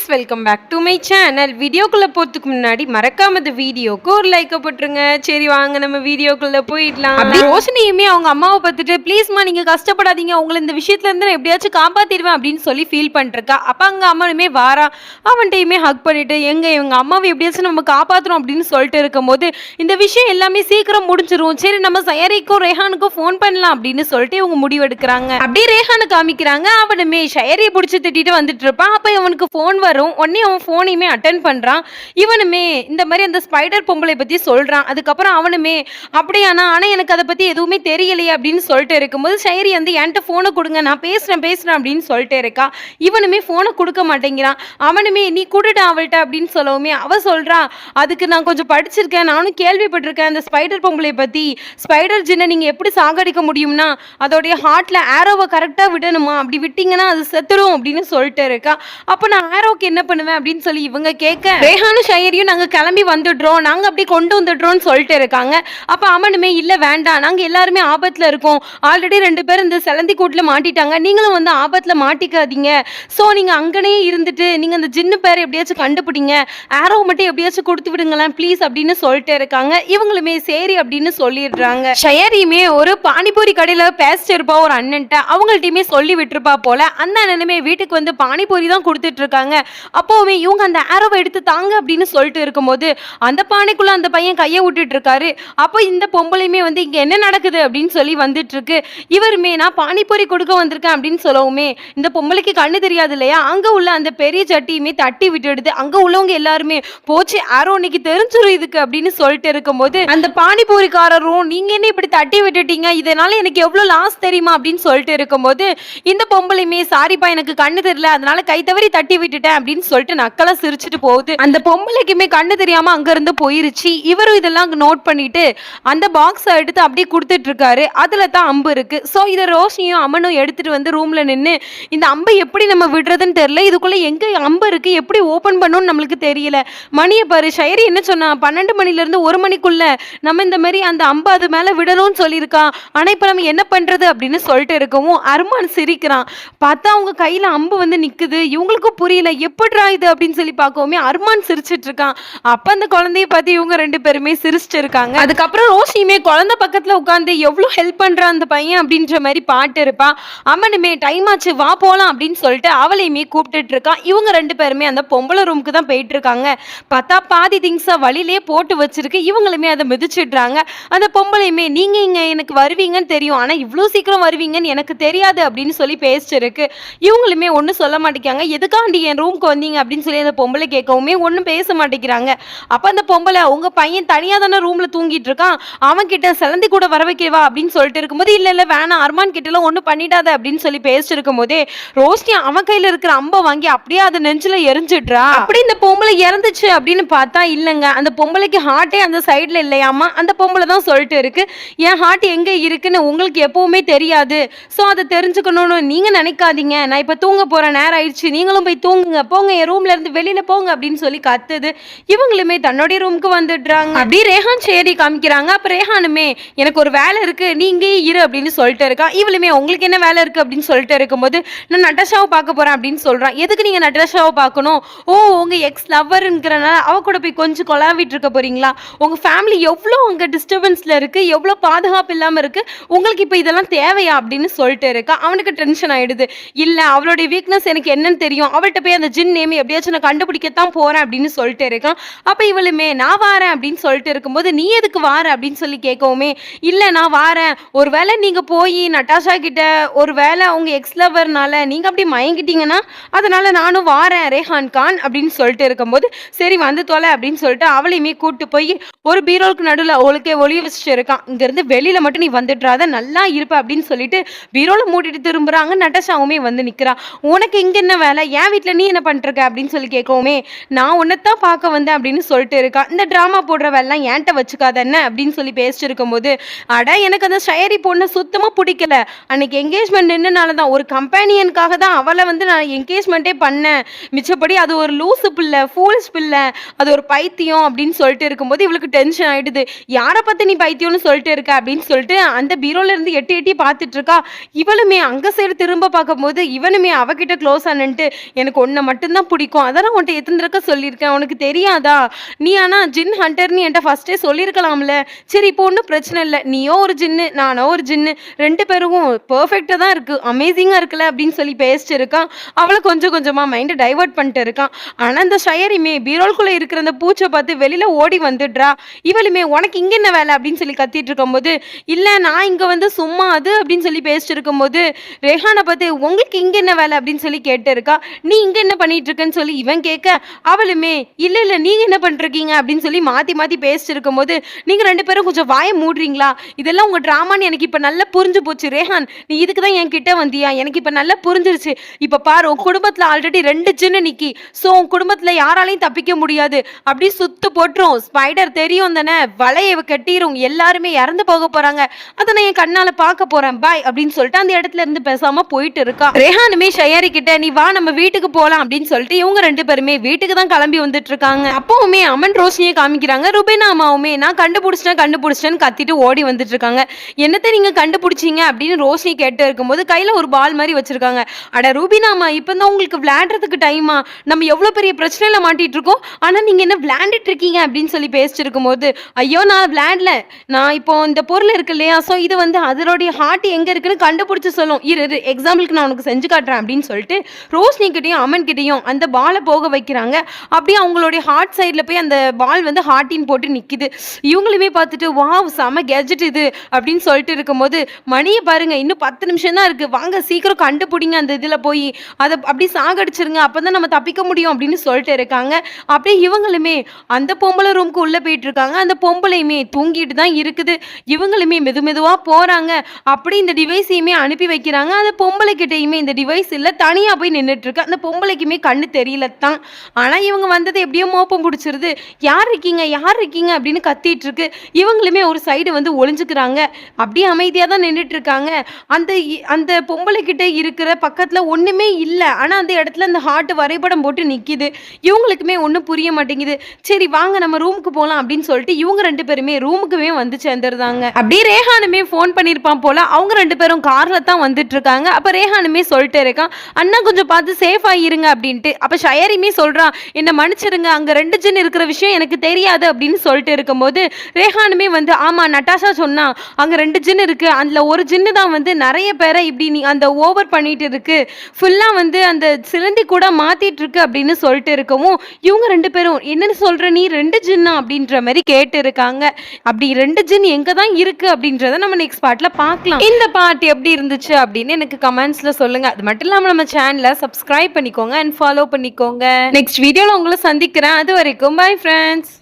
Guys welcome back to my channel வீடியோக்குள்ளே போகிறதுக்கு முன்னாடி மறக்காம இந்த வீடியோக்கு ஒரு லைக்கை போட்டுருங்க. சரி வாங்க நம்ம வீடியோக்குள்ளே போயிடலாம். அப்படி ரோஷினியுமே அவங்க அம்மாவை பார்த்துட்டு ப்ளீஸ்மா நீங்கள் கஷ்டப்படாதீங்க. உங்களை இந்த விஷயத்துல இருந்து நான் எப்படியாச்சும் காப்பாற்றிடுவேன் அப்படின்னு சொல்லி ஃபீல் பண்ணிருக்கா அப்போ அங்கே அம்மாவுமே வாரா. அவன்கிட்டயுமே ஹக் பண்ணிட்டு எங்க இவங்க அம்மாவை எப்படியாச்சும் நம்ம காப்பாற்றுறோம் அப்படின்னு சொல்லிட்டு இருக்கும்போது இந்த விஷயம் எல்லாமே சீக்கிரம் முடிஞ்சிரும். சரி நம்ம சயரிக்கும் ரேஹானுக்கும் ஃபோன் பண்ணலாம் அப்படின்னு சொல்லிட்டு இவங்க முடிவெடுக்கிறாங்க. அப்படியே ரேஹானு காமிக்கிறாங்க. அவனுமே ஷயரியை பிடிச்சி திட்டிட்டு வந்துட்டு இருப்பான். அப்போ இவனுக்கு ஃபோன் வரும். உடனே அவன் ஃபோனையுமே அட்டன் பண்ணுறான் இவனுமே இந்த மாதிரி அந்த ஸ்பைடர் பொம்பளை பற்றி சொல்கிறான் அதுக்கப்புறம் அவனுமே அப்படியானா ஆனால் எனக்கு அதை பற்றி எதுவுமே தெரியலையே அப்படின்னு சொல்லிட்டு இருக்கும்போது சைரி வந்து என்கிட்ட ஃபோனை கொடுங்க. நான் பேசுகிறேன் பேசுகிறேன் அப்படின்னு சொல்லிட்டு இருக்கா. இவனுமே ஃபோனை கொடுக்க மாட்டேங்கிறான். அவனுமே நீ கொடுடா அவள்கிட்ட அப்படின்னு சொல்லவுமே அவள் சொல்கிறா அதுக்கு நான் கொஞ்சம் படிச்சிருக்கேன். நானும் கேள்விப்பட்டிருக்கேன். அந்த ஸ்பைடர் பொம்பளை பற்றி ஸ்பைடர் ஜின்னை நீங்கள் எப்படி சாகடிக்க முடியும்னா அதோடைய ஹார்ட்டில் ஆரோவை கரெக்டாக விடணுமா? அப்படி விட்டிங்கன்னா அது செத்துடும் அப்படின்னு சொல்லிட்டு இருக்கா. அப்போ நான் ஆரோக்கு என்ன பண்ணுவேன் அப்படின்னு சொல்லி இவங்க கேட்க ரேஹானும் ஷயரியும் நாங்கள் கிளம்பி வந்துடுறோம். நாங்கள் அப்படி கொண்டு வந்துடுறோம்னு சொல்லிட்டு இருக்காங்க. அப்போ அவனுமே இல்லை வேண்டாம். நாங்கள் எல்லாருமே ஆபத்தில் இருக்கோம். ஆல்ரெடி ரெண்டு பேரும் இந்த செலந்தி கூட்டில் மாட்டிட்டாங்க. நீங்களும் வந்து ஆபத்தில் மாட்டிக்காதீங்க. ஸோ நீங்கள் அங்கனே இருந்துட்டு நீங்கள் அந்த ஜின்னு பேரை எப்படியாச்சும் கண்டுபிடிங்க. ஆரோ மட்டும் எப்படியாச்சும் கொடுத்து விடுங்களேன் ப்ளீஸ் அப்படின்னு சொல்லிட்டு இருக்காங்க. இவங்களுமே சரி அப்படின்னு சொல்லிடுறாங்க. ஷயரியுமே ஒரு பானிபூரி கடையில் பேசிட்டு இருப்பா ஒரு அண்ணன்ட்ட. அவங்கள்ட்டையுமே சொல்லி விட்டுருப்பா போல. அந்த அண்ணனுமே வீட்டுக்கு வந்து பானிபூரி தான் கொடுத்துட்டு இருக்காங்க. அப்போவுமே இவங்க அந்த ஆரோவை எடுத்து தாங்க அப்படின்னு சொல்லிட்டு இருக்கும்போது அந்த பானைக்குள்ள அந்த பையன் கையை விட்டுட்டு இருக்காரு. அப்போ இந்த பொம்பளையுமே வந்து இங்க என்ன நடக்குது அப்படின்னு சொல்லி வந்துட்டு இருக்கு. இவருமே நான் பானிபூரி கொடுக்க வந்திருக்கேன் அப்படின்னு சொல்லவுமே இந்த பொம்பளைக்கு கண்ணு தெரியாது இல்லையா? அங்க உள்ள அந்த பெரிய சட்டியுமே தட்டி விட்டுடுது. அங்க உள்ளவங்க எல்லாருமே போச்சு ஆரோ இன்னைக்கு தெரிஞ்சிடும் இதுக்கு அப்படின்னு சொல்லிட்டு இருக்கும்போது அந்த பானிபூரிக்காரரும் நீங்க என்ன இப்படி தட்டி விட்டுட்டீங்க? இதனால எனக்கு எவ்வளவு லாஸ் தெரியுமா? அப்படின்னு சொல்லிட்டு இருக்கும்போது இந்த பொம்பளையுமே சாரிப்பா எனக்கு கண்ணு தெரியல. அதனால கை தவறி தட்டி விட்டுட்டேன். அப்படின்னு சொல்லிட்டு நக்கலா சிரிச்சுட்டு போகுது. அந்த பொம்பளைக்குமே கண்ணு தெரியாம அங்க இருந்து போயிருச்சு. இவரும் இதெல்லாம் நோட் பண்ணிட்டு அந்த பாக்ஸை எடுத்து அப்படியே கொடுத்துட்டு இருக்காரு. அதுல தான் அம்பு இருக்கு. ஸோ இதை ரோஷினியும் அம்மனும் எடுத்துட்டு வந்து ரூம்ல நின்று இந்த அம்பை எப்படி நம்ம விடுறதுன்னு தெரியல. இதுக்குள்ள எங்க அம்பு இருக்கு? எப்படி ஓபன் பண்ணணும்னு நம்மளுக்கு தெரியல. மணியை பாரு ஷைரி என்ன சொன்னா பன்னெண்டு மணில இருந்து ஒரு மணிக்குள்ள நம்ம இந்த மாதிரி அந்த அம்பு அது மேல விடணும்னு சொல்லியிருக்கான் ஆனா இப்ப நம்ம என்ன பண்றது அப்படின்னு சொல்லிட்டு இருக்கவும் அருமான் சிரிக்கிறான். பார்த்தா அவங்க கையில அம்பு வந்து நிக்குது. இவங்களுக்கும் புரியல. எப்படிரா இது அப்படின்னு சொல்லி பார்க்கவுமே அருமான் சிரிச்சிட்டு இருக்கான். அப்ப அந்த குழந்தைய பார்த்து இவங்க ரெண்டு பேருமே சிரிச்சிட்டு இருக்காங்க. அதுக்கப்புறம் ரோஷியுமே குழந்தை பக்கத்துல உட்காந்து எவ்வளவு ஹெல்ப் பண்றான் அந்த பையன் அப்படின்ற மாதிரி பாட்டு இருப்பான் அம்மனுமே டைம் ஆச்சு வா போலாம் அப்படின்னு சொல்லிட்டு அவளையுமே கூப்பிட்டுட்டு இருக்கான் இவங்க ரெண்டு பேருமே அந்த பொம்பளை ரூமுக்கு தான் போயிட்டு இருக்காங்க. பார்த்தா பாதி திங்ஸை வழியிலே போட்டு வச்சிருக்கு. இவங்களுமே அதை மிதிச்சிடுறாங்க. அந்த பொம்பளையுமே நீங்க இங்க எனக்கு வருவீங்கன்னு தெரியும். ஆனா இவ்வளோ சீக்கிரம் வருவீங்கன்னு எனக்கு தெரியாது அப்படின்னு சொல்லி பேசிட்டு இருக்கு. இவங்களுமே ஒன்றும் சொல்ல மாட்டேங்காங்க எதுக்காண்டி என் ரூம் ரூம்க்கு வந்தீங்க அப்படின்னு சொல்லி அந்த பொம்பளை கேட்கவுமே ஒன்றும் பேச மாட்டேங்கிறாங்க. அப்போ அந்த பொம்பளை உங்க பையன் தனியாக தானே ரூம்ல தூங்கிட்டு இருக்கான். அவன் கிட்ட சிலந்தி கூட வர வைக்கவா அப்படின்னு சொல்லிட்டு இருக்கும்போது இல்லை இல்லை வேணாம். அர்மான் கிட்டலாம் ஒன்றும் பண்ணிடாத அப்படின்னு சொல்லி பேசிட்டு இருக்கும்போதே ரோஷினி அவன் கையில் இருக்கிற அம்பை வாங்கி அப்படியே அதை நெஞ்சில் எரிஞ்சிடுறா. அப்படி இந்த பொம்பளை இறந்துச்சு அப்படின்னு பார்த்தா இல்லைங்க. அந்த பொம்பளைக்கு ஹார்ட்டே அந்த சைடில் இல்லையாமா அந்த பொம்பளை தான் சொல்லிட்டு இருக்கு. என் ஹார்ட் எங்கே இருக்குன்னு உங்களுக்கு எப்பவுமே தெரியாது. ஸோ அதை தெரிஞ்சுக்கணும்னு நீங்கள் நினைக்காதீங்க. நான் இப்போ தூங்க போகிற நேரம் ஆயிடுச்சு. நீங்களும் போய் தூங்குங்க. போங்க என் ரூம்ல இருந்து வெளியில போங்க அப்படின்னு சொல்லி கத்துது. இவங்களுமே தன்னுடைய ரூமுக்கு வந்துடுறாங்க. அப்படியே ரேஹான் சேரி காமிக்கிறாங்க. அப்போ ரேஹானுமே எனக்கு ஒரு வேலை இருக்கு நீ இங்கேயே இரு அப்படின்னு சொல்லிட்டு இருக்கா. இவளுமே உங்களுக்கு என்ன வேலை இருக்கு? அப்படின்னு சொல்லிட்டு இருக்கும்போது நான் நட்டாஷாவை பார்க்க போறேன் அப்படின்னு சொல்றான் எதுக்கு நீங்க நட்டாஷாவை பார்க்கணும்? ஓ உங்க எக்ஸ் லவ்வருங்கிறனால அவ கூட போய் கொஞ்சம் கொலாவிட்டு இருக்க போறீங்களா? உங்க ஃபேமிலி எவ்வளோ அங்க டிஸ்டர்பன்ஸ்ல இருக்கு எவ்வளோ பாதுகாப்பு இல்லாம இருக்கு உங்களுக்கு இப்போ இதெல்லாம் தேவையா? அப்படின்னு சொல்லிட்டு இருக்கா. அவனுக்கு டென்ஷன் ஆயிடுது. இல்ல அவளுடைய வீக்னஸ் எனக்கு என்னன்னு தெரியும். அவள்கிட்ட போய் அந்த ஜின் நேம் எப்படியாச்சும் நான் கண்டுபிடிக்கத்தான் போறேன் அப்படின்னு சொல்லிட்டு இருக்கான். அப்ப இவளுமே நான் வாரேன் அப்படின்னு சொல்லிட்டு இருக்கும்போது நீ எதுக்கு வார? அப்படின்னு சொல்லி கேட்கவுமே இல்ல நான் வாரேன். ஒருவேளை நீங்க போய் நட்டாஷா கிட்ட ஒரு வேளை அவங்க எக்ஸ் லவர்னால நீங்க அப்படி மயங்கிட்டீங்கன்னா அதனால நானும் வாரேன் ரேஹான் கான் அப்படின்னு சொல்லிட்டு இருக்கும்போது சரி வந்து தொலை அப்படின்னு சொல்லிட்டு அவளையுமே கூட்டு போய் ஒரு பீரோலுக்கு நடுவில் அவளுக்கே ஒளிய வச்சுட்டு இருக்கான். இங்கேருந்து வெளியில மட்டும் நீ வந்துடுறாத நல்லா இருப்ப அப்படின்னு சொல்லிட்டு பீரோல மூடிட்டு திரும்புறாங்க. நட்டாஷாவுமே வந்து நிக்கிறா. உனக்கு இங்க என்ன வேலை? என் வீட்டில் நீ என்ன பண்ணிருக்க அப்படின்னு சொல்லி கேட்கவுமே நான் உன்னைத்தான் பார்க்க வந்தேன் அப்படின்னு சொல்லிட்டு இருக்கா. இந்த ட்ராமா போடுறவெல்லாம் ஏன்ட்ட வச்சுக்காத என்ன அப்படின்னு சொல்லி பேசிட்டு இருக்கும்போது அட எனக்கு அந்த ஷயரி பொண்ணு சுத்தமாக பிடிக்கல. அன்னைக்கு என்கேஜ்மெண்ட் என்னனால தான் ஒரு கம்பேனியனுக்காக தான் அவளை வந்து நான் என்கேஜ்மெண்ட்டே பண்ணேன். மிச்சப்படி அது ஒரு லூசு பிள்ளை ஃபூல்ஸ் பிள்ளை அது ஒரு பைத்தியம் அப்படின்னு சொல்லிட்டு இருக்கும்போது இவளுக்கு டென்ஷன் ஆகிடுது யாரை பற்றி நீ பைத்தியம்னு சொல்லிட்டு இருக்க? அப்படின்னு சொல்லிட்டு அந்த பீரோலேருந்து எட்டி எட்டி பார்த்துட்டு இருக்கா. இவளுமே அங்கே சைடு திரும்ப பார்க்கும்போது இவனுமே அவகிட்ட க்ளோஸ் ஆனன்ட்டு எனக்கு ஒன்றை மட்டும்தான் பிடிக்கும். அதான் உன்ட்ட எத்தனை சொல்லியிருக்கேன்? உனக்கு தெரியாதா? நீ ஆனா ஜின் ஹண்டர்னு என்கிட்ட ஃபர்ஸ்டே சொல்லியிருக்கலாம்ல. சரி இப்போ ஒன்றும் பிரச்சனை இல்லை. நீயோ ஒரு ஜின்னு நானோ ஒரு ஜின்னு ரெண்டு பேரும் பர்ஃபெக்டாக தான் இருக்கு. அமேசிங்காக இருக்குல்ல அப்படின்னு சொல்லி பேசிட்டு இருக்கான் அவளை கொஞ்சம் கொஞ்சமாக மைண்டை டைவர்ட் பண்ணிட்டு இருக்கான். ஆனால் அந்த ஷயரிமே பீரோல்குள்ளே இருக்கிற அந்த பூச்சை பார்த்து வெளியில் ஓடி வந்துடுறா. இவளுமே உனக்கு இங்கே என்ன வேலை? அப்படின்னு சொல்லி கத்திட்டு இருக்கும்போது இல்லை நான் இங்கே வந்து சும்மா அது அப்படின்னு சொல்லி பேசிட்டு இருக்கும்போது ரேஹானை பார்த்து உங்களுக்கு இங்கே என்ன வேலை? அப்படின்னு சொல்லி கேட்டு இருக்கா. நீ இங்கே என்ன பண்ணிட்டு இருக்கேன்னு சொல்லி இவன் கேட்க அவளுமே இல்ல இல்ல நீங்க என்ன பண்றீங்க? அப்படின்னு சொல்லி மாத்தி மாத்தி பேசிட்டு இருக்கும்போது நீங்க ரெண்டு பேரும் கொஞ்சம் வாயை மூடுறீங்களா? இதெல்லாம் உங்க டிராமான்னு எனக்கு இப்ப நல்லா புரிஞ்சு போச்சு. ரேஹான் நீ இதுக்கு தான் என் கிட்ட வந்தியா? எனக்கு இப்ப நல்லா புரிஞ்சிருச்சு. இப்ப பாரு உன் குடும்பத்துல ஆல்ரெடி ரெண்டு சின்ன நிக்கி. சோ உன் குடும்பத்துல யாராலையும் தப்பிக்க முடியாது. அப்படி சுத்து போட்டுரும். ஸ்பைடர் தெரியும் தானே? வலையை கட்டிரும். எல்லாருமே இறந்து போக போறாங்க. அதை நான் என் கண்ணால பார்க்க போறேன். பாய் அப்படின்னு சொல்லிட்டு அந்த இடத்துல இருந்து பேசாம போயிட்டு இருக்கா. ரேஹானுமே ஷயாரி கிட்ட நீ வா நம்ம வீட்டுக்கு அப்படின்னு சொல்லிட்டு இவங்க ரெண்டு பேருமே வீட்டுக்கு தான் கிளம்பி வந்துட்டு இருக்காங்க அப்பவுமே அமன் ரோஷினியை காமிக்கிறாங்க. ருபேனா அம்மாவுமே நான் கண்டுபிடிச்சிட்டேன் கண்டுபிடிச்சிட்டேன்னு கத்திட்டு ஓடி வந்துட்டு இருக்காங்க என்னத்தை நீங்க கண்டுபிடிச்சீங்க? அப்படின்னு ரோஷினி கேட்டு இருக்கும்போது கையில ஒரு பால் மாதிரி வச்சிருக்காங்க. அட ரூபினா அம்மா இப்போ தான் உங்களுக்கு விளையாடுறதுக்கு டைமா நம்ம எவ்வளோ பெரிய பிரச்சனையில மாட்டிட்டு இருக்கோம் ஆனா நீங்க என்ன விளையாண்டுட்டு இருக்கீங்க அப்படின்னு சொல்லி பேசிட்டு இருக்கும்போது ஐயோ நான் விளையாடல. நான் இப்போ இந்த பொருள் இருக்கு இல்லையா? ஸோ இது வந்து அதனுடைய ஹார்ட் எங்க இருக்குன்னு கண்டுபிடிச்சு சொல்லும். இரு இரு எக்ஸாம்பிளுக்கு நான் உனக்கு செஞ்சு காட்டுறேன் அப்படின்னு சொல்லிட்டு ரோஷினி அமன் கிட்டயும் அந்த பாலை போக வைக்கிறாங்க. அப்படியே அவங்களுடைய ஹார்ட் சைடில் போய் அந்த பால் வந்து ஹார்ட்டின் போட்டு நிக்குது. இவங்களுமே பார்த்துட்டு வாவ் செம கேஜெட் இது. அப்படின்னு சொல்லிட்டு இருக்கும்போது மணியை பாருங்க இன்னும் பத்து நிமிஷம் தான் இருக்கு. வாங்க சீக்கிரம் கண்டுபிடிங்க அந்த இதில் போய். அதை அப்படி சாகடிச்சிருங்க. அப்பதான் நம்ம தப்பிக்க முடியும். அப்படின்னு சொல்லிட்டு இருக்காங்க. அப்படியே இவங்களுமே அந்த பொம்பளை ரூமுக்கு உள்ளே போயிட்டு இருக்காங்க. அந்த பொம்பளையுமே தூங்கிட்டு தான் இருக்குது. இவங்களுமே மெது மெதுவாக போகிறாங்க அப்படி இந்த டிவைஸையுமே அனுப்பி வைக்கிறாங்க. அந்த பொம்பளை கிட்டேயுமே இந்த டிவைஸ் இல்லை தனியாக போய் நின்றுட்டு இருக்கு. அந்த பொம்பளை யாருக்குமே கண்ணு தெரியல தான் ஆனா இவங்க வந்தது எப்படியோ மோப்பம் பிடிச்சிருது. யார் இருக்கீங்க? யார் இருக்கீங்க? அப்படின்னு கத்திட்டு இருக்கு இவங்களுமே ஒரு சைடு வந்து ஒளிஞ்சுக்கிறாங்க. அப்படியே அமைதியா தான் நின்றுட்டு இருக்காங்க அந்த அந்த பொம்பளை கிட்ட இருக்கிற பக்கத்துல ஒண்ணுமே இல்லை. ஆனா அந்த இடத்துல அந்த ஹார்ட் வரைபடம் போட்டு நிக்குது. இவங்களுக்குமே ஒன்றும் புரிய மாட்டேங்குது. சரி வாங்க நம்ம ரூமுக்கு போகலாம் அப்படின்னு சொல்லிட்டு இவங்க ரெண்டு பேருமே ரூமுக்குமே வந்து சேர்ந்துருந்தாங்க அப்படியே ரேஹானுமே ஃபோன் பண்ணியிருப்பான் போல. அவங்க ரெண்டு பேரும் கார்ல தான் வந்துட்டு இருக்காங்க அப்போ ரேஹானுமே சொல்லிட்டு இருக்கான். அண்ணா கொஞ்சம் பார்த்து சேஃபாக இருங்க. அப்படின்ட்டு. அப்போ ஷயரிமே சொல்றான் என்னை மன்னிச்சிருங்க அங்க ரெண்டு ஜின் இருக்கிற விஷயம் எனக்கு தெரியாது அப்படின்னு சொல்லிட்டு இருக்கும்போது ரேஹானுமே வந்து ஆமா நட்டாஷா சொன்னா அங்க ரெண்டு ஜின் இருக்கு அதில் ஒரு ஜின்னு தான் வந்து நிறைய பேரை இப்படி நீ அந்த ஓவர் பண்ணிட்டு இருக்கு. ஃபுல்லாக வந்து அந்த சிலந்தி கூட மாற்றிட்டு இருக்கு அப்படின்னு சொல்லிட்டு இருக்கவும் இவங்க ரெண்டு பேரும் என்னன்னு சொல்கிற நீ ரெண்டு ஜின்னா? அப்படின்ற மாதிரி கேட்டு இருக்காங்க. அப்படி ரெண்டு ஜின் எங்கே தான் இருக்கு அப்படின்றத நம்ம நெக்ஸ்ட் பார்ட்டில் பார்க்கலாம். இந்த பார்ட்டி எப்படி இருந்துச்சு அப்படின்னு எனக்கு கமெண்ட்ஸில் சொல்லுங்கள் அது மட்டும் இல்லாமல் நம்ம சேனலை சப்ஸ்கிரைப் பண்ணிக்கோங்க. அண்ட் ஃபாலோ பண்ணிக்கோங்க. நெக்ஸ்ட் வீடியோல உங்களை சந்திக்கிறேன். அது வரைக்கும் பை ஃப்ரெண்ட்ஸ்